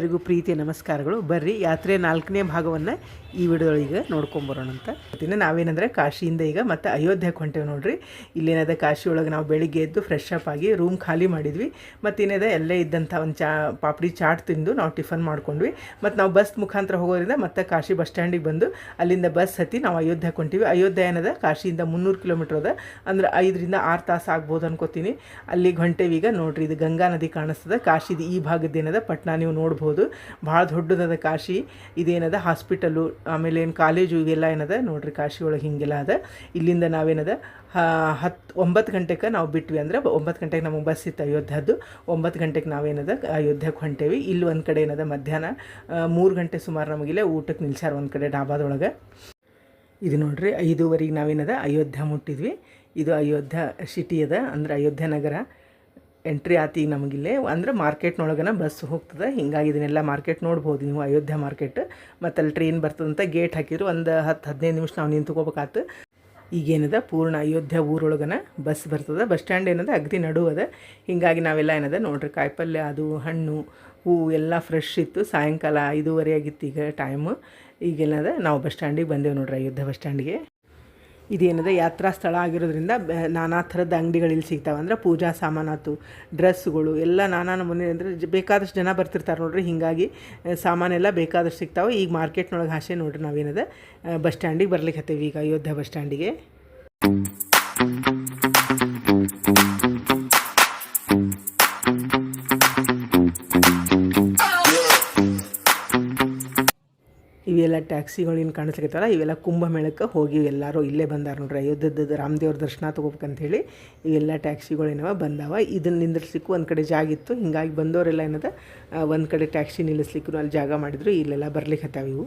ಎಲ್ಲರಿಗೂ ಪ್ರೀತಿಯ ನಮಸ್ಕಾರಗಳು. ಬರ್ರಿ ಯಾತ್ರೆ ನಾಲ್ಕನೇ ಭಾಗವನ್ನು ಈ ವಿಡಿಯೋದೊಳಗೆ ನೋಡ್ಕೊಂಬರೋಣ ಅಂತ. ಇನ್ನು ನಾವೇನಂದರೆ ಕಾಶಿಯಿಂದ ಈಗ ಮತ್ತೆ ಅಯೋಧ್ಯೆಗೆ ಹೊಂಟೇವೆ ನೋಡ್ರಿ. ಇಲ್ಲೇನದ ಕಾಶಿ ಒಳಗೆ ನಾವು ಬೆಳಿಗ್ಗೆ ಎದ್ದು ಫ್ರೆಶ್ ಅಪ್ ಆಗಿ ರೂಮ್ ಖಾಲಿ ಮಾಡಿದ್ವಿ. ಮತ್ತು ಏನಿದೆ ಎಲ್ಲೇ ಇದ್ದಂಥ ಒಂದು ಚಾ, ಪಾಪಡಿ ಚಾಟ್ ತಿಂದು ನಾವು ಟಿಫನ್ ಮಾಡ್ಕೊಂಡ್ವಿ. ಮತ್ತು ನಾವು ಬಸ್ ಮುಖಾಂತರ ಹೋಗೋದ್ರಿಂದ ಮತ್ತೆ ಕಾಶಿ ಬಸ್ ಸ್ಟ್ಯಾಂಡಿಗೆ ಬಂದು ಅಲ್ಲಿಂದ ಬಸ್ ಹತ್ತಿ ನಾವು ಅಯೋಧ್ಯೆಗೆ ಹೊಂಟಿವಿ. ಅಯೋಧ್ಯೆ ಏನದ, ಕಾಶಿಯಿಂದ ಮುನ್ನೂರು ಕಿಲೋಮೀಟ್ರ್ ಅದ. ಅಂದ್ರೆ ಐದರಿಂದ ಆರು ತಾಸು ಆಗ್ಬೋದು ಅನ್ಕೋತೀನಿ. ಅಲ್ಲಿಗೆ ಹೊಂಟೇವಿ ಈಗ ನೋಡ್ರಿ, ಇದು ಗಂಗಾ ನದಿ ಕಾಣಿಸ್ತದೆ. ಕಾಶಿದು ಈ ಭಾಗದ ಏನದ, ಪಟ್ನಾ ನೀವು ನೋಡ್ಬೋದು. ಭಾಳ ದೊಡ್ಡದದ ಕಾಶಿ. ಇದೇನದ? ಹಾಸ್ಪಿಟಲು, ಆಮೇಲೆ ಏನು ಕಾಲೇಜು ಇವೆಲ್ಲ ಏನದ? ನೋಡ್ರಿ ಕಾಶಿ ಒಳಗೆ ಹಿಂಗೆಲ್ಲ ಅದ. ಇಲ್ಲಿಂದ ನಾವೇನದ? ಹತ್ತು ಒಂಬತ್ತು ಗಂಟೆಗೆ ನಾವು ಬಿಟ್ವಿ ಅಂದ್ರೆ ಒಂಬತ್ತು ಗಂಟೆಗೆ ನಮಗೆ ಬಸ್ ಇತ್ತು ಅಯೋಧ್ಯದ್ದು. ಒಂಬತ್ತು ಗಂಟೆಗೆ ನಾವೇನದ? ಅಯೋಧ್ಯಕ್ಕೆ ಹೊಂಟೇವಿ. ಇಲ್ಲಿ ಒಂದು ಕಡೆ ಏನದ? ಮಧ್ಯಾಹ್ನ ಮೂರು ಗಂಟೆ ಸುಮಾರು ನಮಗಿಲ್ಲ ಊಟಕ್ಕೆ ನಿಲ್ಸಾರ ಒಂದು ಕಡೆ ಡಾಬಾದೊಳಗೆ. ಇದು ನೋಡ್ರಿ ಐದೂವರೆಗೆ ನಾವೇನದ? ಅಯೋಧ್ಯ ಮುಟ್ಟಿದ್ವಿ. ಇದು ಅಯೋಧ್ಯ ಸಿಟಿ ಅದ. ಅಂದ್ರೆ ಅಯೋಧ್ಯ ನಗರ. ಎಂಟ್ರಿ ಆತಿ ನಮಗಿಲ್ಲೇ. ಅಂದ್ರೆ ಮಾರ್ಕೆಟ್ನೊಳಗನ ಬಸ್ ಹೋಗ್ತದೆ. ಹಿಂಗಾಗಿ ಇದನ್ನೆಲ್ಲ ಮಾರ್ಕೆಟ್ ನೋಡ್ಬೋದು ನೀವು, ಅಯೋಧ್ಯೆ ಮಾರ್ಕೆಟ್ ಮತ್ತು ಅಲ್ಲಿ ಟ್ರೈನ್ ಬರ್ತದಂತ ಗೇಟ್ ಹಾಕಿದ್ರು. ಒಂದು ಹತ್ತು, ಹದಿನೈದು ನಿಮಿಷ ನಾವು ನಿಂತ್ಕೋಬೇಕಾತು ಈಗೇನದ? ಪೂರ್ಣ ಅಯೋಧ್ಯ ಊರೊಳಗನ ಬಸ್ ಬರ್ತದೆ. ಬಸ್ ಸ್ಟ್ಯಾಂಡ್ ಏನದ? ಅಗದಿ ನಡುವದ ಹಿಂಗಾಗಿ ನಾವೆಲ್ಲ ಏನದ? ನೋಡ್ರಿ ಕಾಯಿಪಲ್ಯ ಅದು, ಹಣ್ಣು ಹೂವು ಎಲ್ಲ ಫ್ರೆಶ್ ಇತ್ತು. ಸಾಯಂಕಾಲ ಐದೂವರೆ ಆಗಿತ್ತು ಈಗ ಟೈಮು ಈಗೇನದ? ನಾವು ಬಸ್ ಸ್ಟ್ಯಾಂಡಿಗೆ ಬಂದೆವು ನೋಡ್ರಿ ಅಯೋಧ್ಯೆ ಬಸ್ ಸ್ಟ್ಯಾಂಡಿಗೆ ಇದೇನದ, ಯಾತ್ರಾ ಸ್ಥಳ ಆಗಿರೋದ್ರಿಂದ ನಾನಾ ಥರದ ಅಂಗಡಿಗಳು ಸಿಗ್ತಾವೆ. ಅಂದ್ರೆ ಪೂಜಾ ಸಾಮಾನಾತು ಡ್ರೆಸ್ಗಳು ಎಲ್ಲ ನಾನಾ ನಮೂನೆ ಅಂದರೆ ಬೇಕಾದಷ್ಟು ಜನ ಬರ್ತಿರ್ತಾರೆ ನೋಡ್ರಿ. ಹೀಗಾಗಿ ಸಾಮಾನೆಲ್ಲ ಬೇಕಾದಷ್ಟು ಸಿಗ್ತಾವೆ. ಈಗ ಮಾರ್ಕೆಟ್ನೊಳಗೆ ಹಾಸೆ ನೋಡ್ರಿ ನಾವೇನಿದೆ. ಬಸ್ ಸ್ಟ್ಯಾಂಡಿಗೆ ಬರ್ಲಿಕ್ಕೆ ಹತ್ತೇವೆ ಈಗ ಅಯೋಧ್ಯೆ ಬಸ್ ಸ್ಟ್ಯಾಂಡಿಗೆ ಇವೆಲ್ಲ ಟ್ಯಾಕ್ಸಿಗಳು ಏನು ಕಾಣಿಸ್ಲಿಕ್ಕತ್ತಲ್ಲ, ಇವೆಲ್ಲ ಕುಂಭಮೇಳಕ್ಕೆ ಹೋಗಿ ಎಲ್ಲರೂ ಇಲ್ಲೇ ಬಂದಾರ ನೋಡ್ರಿ. ಅಯೋಧ್ಯದ ರಾಮದೇವ್ರ ದರ್ಶನ ತೊಗೋಬೇಕಂಥೇಳಿ ಇವೆಲ್ಲ ಟ್ಯಾಕ್ಸಿಗಳು ಏನವ ಬಂದಾವ. ಇದನ್ನ ನಿಂದ್ರಿಸ್ಲಿಕ್ಕೂ ಒಂದು ಕಡೆ ಜಾಗ ಇತ್ತು. ಹಿಂಗಾಗಿ ಬಂದವರೆಲ್ಲ ಏನದ ಒಂದು ಕಡೆ ಟ್ಯಾಕ್ಸಿ ನಿಲ್ಲಿಸ್ಲಿಕ್ಕೂ ಅಲ್ಲಿ ಜಾಗ ಮಾಡಿದ್ರು, ಇಲ್ಲೆಲ್ಲ ಬರ್ಲಿಕ್ಕೆ ಇವು.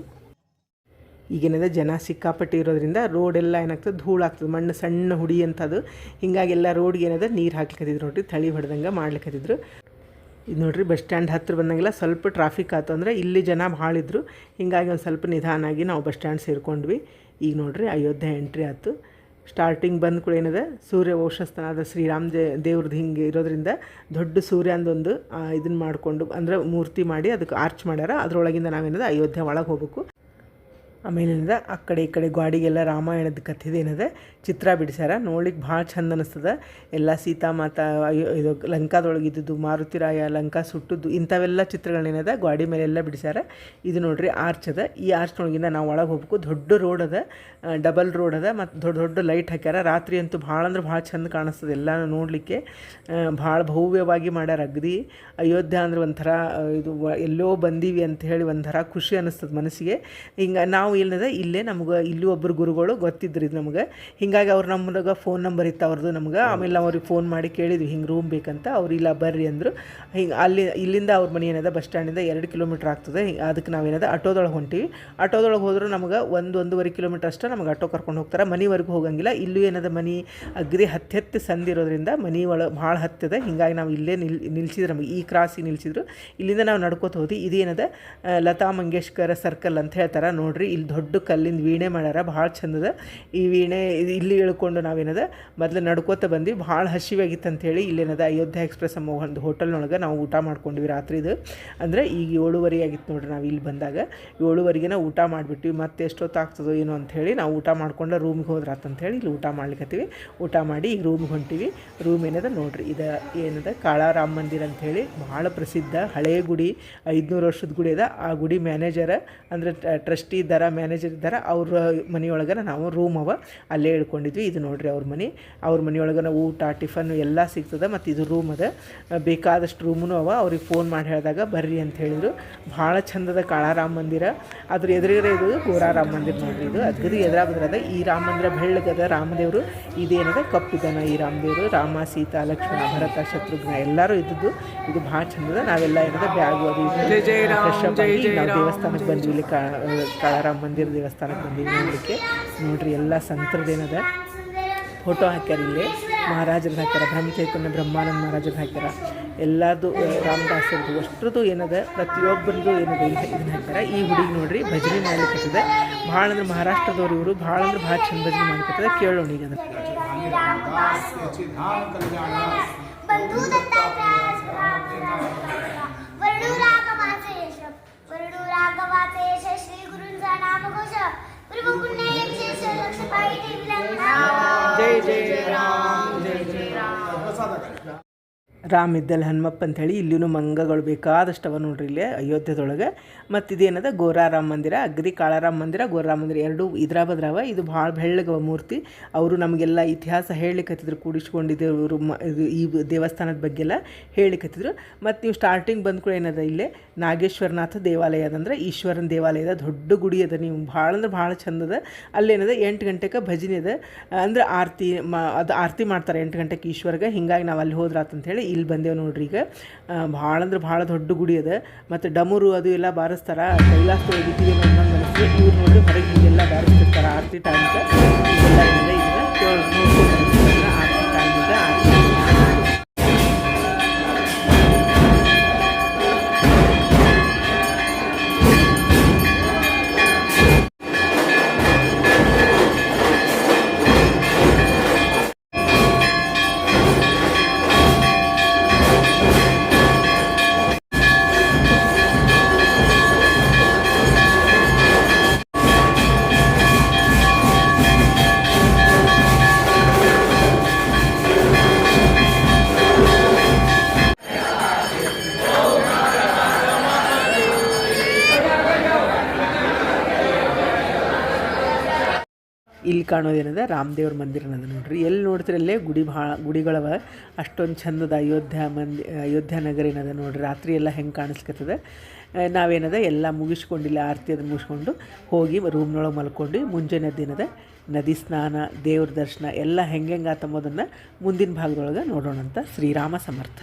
ಈಗೇನದ ಜನ ಸಿಕ್ಕಾಪಟ್ಟೆ ಇರೋದ್ರಿಂದ ರೋಡೆಲ್ಲ ಏನಾಗ್ತದೆ ಧೂಳಾಗ್ತದೆ ಮಣ್ಣು ಸಣ್ಣ ಹುಡಿ ಅಂತದು. ಹಿಂಗಾಗಿ ಎಲ್ಲ ರೋಡ್ಗೆ ಏನದ, ನೀರು ಹಾಕ್ಲಿಕ್ಕತ್ತಿದ್ರು ನೋಡ್ರಿ, ತಳಿ ಹೊಡೆದಂಗೆ ಮಾಡ್ಲಿಕ್ಕತ್ತಿದ್ರು ಇದು ನೋಡ್ರಿ, ಬಸ್ ಸ್ಟ್ಯಾಂಡ್ ಹತ್ತಿರ ಬಂದಂಗೆಲ್ಲ ಸ್ವಲ್ಪ ಟ್ರಾಫಿಕ್ ಆಯ್ತು ಅಂದರೆ ಇಲ್ಲಿ ಜನ ಭಾಳ ಇದ್ದರು ಹಿಂಗಾಗಿ ಒಂದು ಸ್ವಲ್ಪ ನಿಧಾನಾಗಿ ನಾವು ಬಸ್ ಸ್ಟ್ಯಾಂಡ್ ಸೇರಿಕೊಂಡ್ವಿ. ಈಗ ನೋಡ್ರಿ, ಅಯೋಧ್ಯೆ ಎಂಟ್ರಿ ಆಯ್ತು ಸ್ಟಾರ್ಟಿಂಗ್ ಬಂದ ಕೂಡ ಏನಿದೆ, ಸೂರ್ಯ ವಂಶಸ್ಥನಾದ ಶ್ರೀರಾಮ್ ಜ ದೇವ್ರದ್ದು ಹಿಂಗೆ ಇರೋದ್ರಿಂದ ದೊಡ್ಡ ಸೂರ್ಯಂದೊಂದು ಇದನ್ನು ಮಾಡಿಕೊಂಡು, ಅಂದರೆ ಮೂರ್ತಿ ಮಾಡಿ ಅದಕ್ಕೆ ಆರ್ಚ್ ಮಾಡ್ಯಾರ. ಅದರೊಳಗಿಂದ ನಾವೇನಿದೆ, ಅಯೋಧ್ಯೆ ಒಳಗೆ ಹೋಗ್ಬೇಕು. ಆಮೇಲೆ ಏನಿದೆ ಆ ಕಡೆ ಈ ಕಡೆ ಗ್ವಾಡಿಗೆಲ್ಲ ರಾಮಾಯಣದ ಕಥೆದು ಏನದ? ಚಿತ್ರ ಬಿಡಿಸ್ಯಾರ. ನೋಡ್ಲಿಕ್ಕೆ ಭಾಳ ಚಂದ ಅನ್ನಿಸ್ತದೆ ಎಲ್ಲ ಸೀತಾ ಮಾತಾ ಇದು ಲಂಕಾದೊಳಗೆ ಇದ್ದಿದ್ದು ಮಾರುತಿರಾಯ, ಲಂಕಾ ಸುಟ್ಟದ್ದು, ಇಂಥವೆಲ್ಲ ಚಿತ್ರಗಳೇನದ ಗಾಡಿ ಮೇಲೆಲ್ಲ ಬಿಡಿಸ್ಯಾರ. ಇದು ನೋಡ್ರಿ ಆರ್ಚ್ ಅದ. ಈ ಆರ್ಚ್ನೊಳಗಿಂದ ನಾವು ಒಳಗೆ ಹೋಗ್ಬೇಕು. ದೊಡ್ಡ ರೋಡ್ ಅದ. ಡಬಲ್ ರೋಡ್ ಅದ ಮತ್ತು ದೊಡ್ಡ ದೊಡ್ಡ ಲೈಟ್ ಹಾಕ್ಯಾರ. ರಾತ್ರಿ ಅಂತೂ ಭಾಳ ಅಂದ್ರೆ ಭಾಳ ಚಂದ ಕಾಣಿಸ್ತದೆ ಎಲ್ಲ ನೋಡಲಿಕ್ಕೆ. ಭಾಳ ಭವ್ಯವಾಗಿ ಮಾಡ್ಯಾರ ಅಗ್ದಿ. ಅಯೋಧ್ಯ ಅಂದ್ರೆ ಒಂಥರ ಇದು ಎಲ್ಲೋ ಬಂದೀವಿ ಅಂತ ಹೇಳಿ ಒಂಥರ ಖುಷಿ ಅನ್ನಿಸ್ತದೆ ಮನಸ್ಸಿಗೆ. ಹಿಂಗೆ ನಾವು ಇಲ್ಲದ ಇಲ್ಲೇ ನಮ್ಗೆ ಇಲ್ಲಿ ಒಬ್ಬರು ಗುರುಗಳು ಗೊತ್ತಿದ್ರು ಇದು ನಮ್ಗೆ. ಹಿಂಗಾಗಿ ಅವ್ರು ನಮ್ಗೆ ಫೋನ್ ನಂಬರ್ ಇತ್ತು ಅವ್ರದ್ದು ನಮ್ಗೆ. ಆಮೇಲೆ ನಾವು ಅವ್ರಿಗೆ ಫೋನ್ ಮಾಡಿ ಕೇಳಿದ್ವಿ, ಹಿಂಗೆ ರೂಮ್ ಬೇಕಂತ? ಅವ್ರು, ಇಲ್ಲ, ಬರ್ರಿ ಅಂದರು. ಹಿಂಗೆ ಅಲ್ಲಿ, ಇಲ್ಲಿಂದ ಅವ್ರ ಮನೆ ಏನದ ಬಸ್ ಸ್ಟ್ಯಾಂಡಿಂದ ಎರಡು ಕಿಲೋಮೀಟ್ರ್ ಆಗ್ತದೆ. ಅದಕ್ಕೆ ನಾವೇನದ ಆಟೋದೊಳಗೆ ಹೊಂಟಿವಿ. ಆಟೋದೊಳಗೆ ಹೋದ್ರೆ ನಮ್ಗೆ ಒಂದು ಒಂದೂವರೆ ಕಿಲೋಮೀಟ್ರ್ ಅಷ್ಟೇ ನಮ್ಗೆ ಆಟೋ ಕರ್ಕೊಂಡು ಹೋಗ್ತಾರೆ. ಮನೆವರೆಗೂ ಹೋಗಂಗಿಲ್ಲ. ಇಲ್ಲೂ ಏನದ ಮನೆ ಅಗ್ರಿ ಹತ್ತಿ ಹತ್ತಿ ಸಂದಿರೋದ್ರಿಂದ ಮನೆ ಒಳಗೆ ಭಾಳ ಹತ್ತಿದೆ. ಹಿಂಗಾಗಿ ನಾವು ಇಲ್ಲೇ ನಿಲ್ ನಿಲ್ಸಿದ್ರು ನಮಗೆ. ಈ ಕ್ರಾಸಿಗೆ ನಿಲ್ಸಿದ್ರು. ಇಲ್ಲಿಂದ ನಾವು ನಡ್ಕೋತ ಹೋದ್ವಿ. ಇದೇನದ, ಲತಾ ಮಂಗೇಶ್ಕರ್ ಸರ್ಕಲ್ ಅಂತ ಹೇಳ್ತಾರೆ ನೋಡ್ರಿ. ಇಲ್ಲಿ ದೊಡ್ಡ ಕಲ್ಲಿಂದ ವೀಣೆ ಮಾಡ್ಯಾರ, ಭಾಳ ಚಂದದ. ಈ ವೀಣೆ ಇಲ್ಲಿ ಇಳ್ಕೊಂಡು ನಾವೇನದ, ಮೊದಲು ನಡ್ಕೋತ ಬಂದ್ವಿ. ಭಾಳ ಹಸಿವಾಗಿತ್ತು ಅಂಥೇಳಿ ಇಲ್ಲೇನದ, ಅಯೋಧ್ಯ ಎಕ್ಸ್ಪ್ರೆಸ್ ಅಮ್ಮ ಒಂದು ಹೋಟೆಲ್ನೊಳಗೆ ನಾವು ಊಟ ಮಾಡ್ಕೊಂಡ್ವಿ ರಾತ್ರಿದು ಅಂದರೆ ಈಗ ಏಳುವರೆ ಆಗಿತ್ತು ನೋಡ್ರಿ ನಾವು ಇಲ್ಲಿ ಬಂದಾಗ. ಏಳುವರೆಗೆ ನಾವು ಊಟ ಮಾಡಿಬಿಟ್ವಿ. ಮತ್ತೆ ಎಷ್ಟೊತ್ತು ಆಗ್ತದೋ ಏನೋ ಅಂಥೇಳಿ ನಾವು ಊಟ ಮಾಡ್ಕೊಂಡು ರೂಮ್ಗೆ ಹೋದ್ರಾತ್ ಅಂತೇಳಿ ಇಲ್ಲಿ ಊಟ ಮಾಡ್ಲಿಕ್ಕತ್ತೀವಿ ಊಟ ಮಾಡಿ ಈಗ ರೂಮ್ಗೆ ಹೊಂಟಿವಿ. ರೂಮ್ ಏನದ ನೋಡ್ರಿ, ಇದು ಏನದ, ಕಾಳಾರಾಮ ಮಂದಿರ ಅಂಥೇಳಿ ಭಾಳ ಪ್ರಸಿದ್ಧ ಹಳೆಯ ಗುಡಿ, ಐದುನೂರು ವರ್ಷದ ಗುಡಿ ಅದ. ಆ ಗುಡಿ ಮ್ಯಾನೇಜರ್ ಅಂದರೆ ಟ್ರಸ್ಟಿ ಇದ್ದಾರ ಮ್ಯಾನೇಜರ್ ಇದ್ದಾರೆ ಅವ್ರ ಮನೆಯೊಳಗನ ನಾವು ರೂಮ್ ಅವ ಅಲ್ಲೇ ಇಳ್ಕೊಂಡಿದ್ವಿ. ಇದು ನೋಡ್ರಿ ಅವ್ರ ಮನೆ. ಅವ್ರ ಮನೆಯೊಳಗನ ಊಟ ಟಿಫನ್ ಎಲ್ಲ ಸಿಗ್ತದೆ ಮತ್ತು ಇದು ರೂಮ್ ಅದ. ಬೇಕಾದಷ್ಟು ರೂಮೂ ಅವ. ಅವ್ರಿಗೆ ಫೋನ್ ಮಾಡಿ ಹೇಳಿದಾಗ ಬರ್ರಿ ಅಂತ ಹೇಳಿದರು. ಭಾಳ ಚಂದದ ಕಾಳಾರಾಮ ಮಂದಿರ. ಅದ್ರ ಎದುರುಗಡೆ ಇದು ಗೋರಾರಾಮ ಮಂದಿರ ನೋಡ್ರಿ ಇದು. ಅದ್ರದ್ದು ಎದುರಾಗ ಬಂದಿರದ ಈ ರಾಮ ಮಂದಿರ ಬೆಳ್ಳಗದ ರಾಮದೇವರು ಇದೇನದ ಕಪ್ಪಿದನ ಈ ರಾಮದೇವರು ರಾಮ ಸೀತಾ ಲಕ್ಷ್ಮಣ ಭರತ ಶತ್ರುಘ್ನ ಎಲ್ಲರೂ ಇದ್ದದ್ದು. ಇದು ಭಾಳ ಚಂದದ. ನಾವೆಲ್ಲ ಏನದ ಬ್ಯಾಗು ಅದು ಫ್ರೆಶ್ ಅಪ್ ಆಗಿ ನಾವು ದೇವಸ್ಥಾನಕ್ಕೆ ಬಂದ್ವಿ ಇಲ್ಲಿ ಕಾಳಾರಾಮ ಮಂದಿರ ದೇವಸ್ಥಾನಕ್ಕೆ ಬಂದಿದ್ದೀವಿ ನೋಡಲಿಕ್ಕೆ ನೋಡ್ರಿ ಎಲ್ಲ ಸಂತರದೇನದ ಫೋಟೋ ಹಾಕ್ಯಾರ ಇಲ್ಲಿ ಮಹಾರಾಜರದ್ದು ಹಾಕ್ಯಾರ ಬ್ರಹ್ಮಚೈತನ್ಯ ಬ್ರಹ್ಮಾನಂದ ಮಹಾರಾಜರದ್ದು ಹಾಕ್ಯಾರ ಎಲ್ಲದು ರಾಮದಾಸರದು ಅಷ್ಟ್ರದ್ದು ಏನದ ಪ್ರತಿಯೊಬ್ಬರದ್ದು ಏನದ ಇದನ್ನ ಹಾಕ್ಯಾರ ಈ ಹುಡುಗಿ ನೋಡ್ರಿ ಭಜನೆ ಮಾಡ್ಲಿಕ್ಕೆ ಭಾಳ ಅಂದ್ರೆ ಮಹಾರಾಷ್ಟ್ರದವರು ಇವರು ಭಾಳ ಅಂದ್ರೆ ಭಾಳ ಚಂದ ಭಜನೆ ಮಾಡ್ಲಿಕ್ಕೆ ಕೇಳೋಣ ಈಗ ಅದನ್ನ. ರಾಮ್ ಇದ್ದಲ್ಲಿ ಹನುಮಪ್ಪ ಅಂಥೇಳಿ ಇಲ್ಲಿನೂ ಮಂಗಗಳು ಬೇಕಾದಷ್ಟು ಅವ ನೋಡ್ರಿ ಇಲ್ಲಿ ಅಯೋಧ್ಯದೊಳಗೆ. ಮತ್ತು ಇದೇನದ? ಗೋರಾರಾಮ್ ಮಂದಿರ, ಅಗ್ರಿ ಕಾಳಾರಾಮ್ ಮಂದಿರ, ಗೋರಾರಾಮ್ ಮಂದಿರ ಎರಡೂ ಇದ್ರ ಬದ್ರವ ಇದು ಭಾಳ ಬೆಳ್ಳಗವ ಮೂರ್ತಿ. ಅವರು ನಮಗೆಲ್ಲ ಇತಿಹಾಸ ಹೇಳಿಕತ್ತಿದ್ರು ಕೂಡಿಸ್ಕೊಂಡಿದ್ದೇವರು ಮ ಇದು ಈ ದೇವಸ್ಥಾನದ ಬಗ್ಗೆ ಎಲ್ಲ ಹೇಳಿಕತ್ತಿದ್ರು ಮತ್ತು ನೀವು ಸ್ಟಾರ್ಟಿಂಗ್ ಬಂದ ಕೂಡ ಏನದ ಇಲ್ಲೇ? ನಾಗೇಶ್ವರನಾಥ ದೇವಾಲಯ ಅದಂದ್ರೆ ಈಶ್ವರನ ದೇವಾಲಯದ ದೊಡ್ಡ ಗುಡಿ ಅದ ನೀವು. ಭಾಳ ಅಂದ್ರೆ ಭಾಳ ಚಂದದ ಅಲ್ಲೇನದ ಎಂಟು ಗಂಟೆಗೆ ಭಜನೆ ಅದ. ಅಂದ್ರೆ ಆರತಿ ಮಾ ಅದು ಆರತಿ ಮಾಡ್ತಾರೆ ಎಂಟು ಗಂಟೆಗೆ ಈಶ್ವರ್ಗೆ. ಹಿಂಗಾಗಿ ನಾವು ಅಲ್ಲಿ ಹೋದ್ರಾತಂತ ಹೇಳಿ ಇಲ್ಲಿ ಬಂದೇವು ನೋಡ್ರಿ ಈಗ. ಭಾಳ ಅಂದ್ರೆ ಭಾಳ ದೊಡ್ಡ ಗುಡಿ ಅದ. ಮತ್ತು ಡಮರು ಅದು ಎಲ್ಲ ಬಾರಿಸ್ತಾರ. ಕೈಲಾಸದೊಳಗೆ ಇಟ್ಟಿಗೆ ನನ್ನ ಮನಸ್ಸು ಇವ್ರು ನೋಡ್ರಿ ಹೊರಗೆ ಹೀಗೆಲ್ಲ ಬಾರಿಸ್ತಿರ್ತಾರೆ ಆರತಿ ಟೈಮ್ಗೆ ಇದನ್ನ ಕೇಳ್- ನೋಡ್ಕೊಂಡು ಇಲ್ಲಿ ಕಾಣೋದೇನದ ರಾಮದೇವ್ರ ಮಂದಿರ ಅನ್ನೋದು ನೋಡ್ರಿ. ಎಲ್ಲಿ ನೋಡ್ತಿರಲ್ಲೇ ಗುಡಿ ಭಾಳ, ಗುಡಿಗಳವ, ಅಷ್ಟೊಂದು ಚಂದದ ಅಯೋಧ್ಯ ಮಂದಿ, ಅಯೋಧ್ಯ ನಗರ ಏನದ ನೋಡ್ರಿ. ರಾತ್ರಿ ಎಲ್ಲ ಹೆಂಗೆ ಕಾಣಿಸ್ಕತ್ತದ ನಾವೇನದ, ಎಲ್ಲ ಮುಗಿಸ್ಕೊಂಡಿಲ್ಲ ಆರತಿ ಅದು ಮುಗಿಸ್ಕೊಂಡು ಹೋಗಿ ರೂಮ್ನೊಳಗೆ ಮಲ್ಕೊಂಡು ಮುಂಜಾನೆ ದಿನದ ನದಿ ಸ್ನಾನ, ದೇವ್ರ ದರ್ಶನ ಎಲ್ಲ ಹೆಂಗೆ ಆತಂಬೋದನ್ನು ಮುಂದಿನ ಭಾಗದೊಳಗೆ ನೋಡೋಣ ಅಂತ ಶ್ರೀರಾಮ ಸಮರ್ಥ.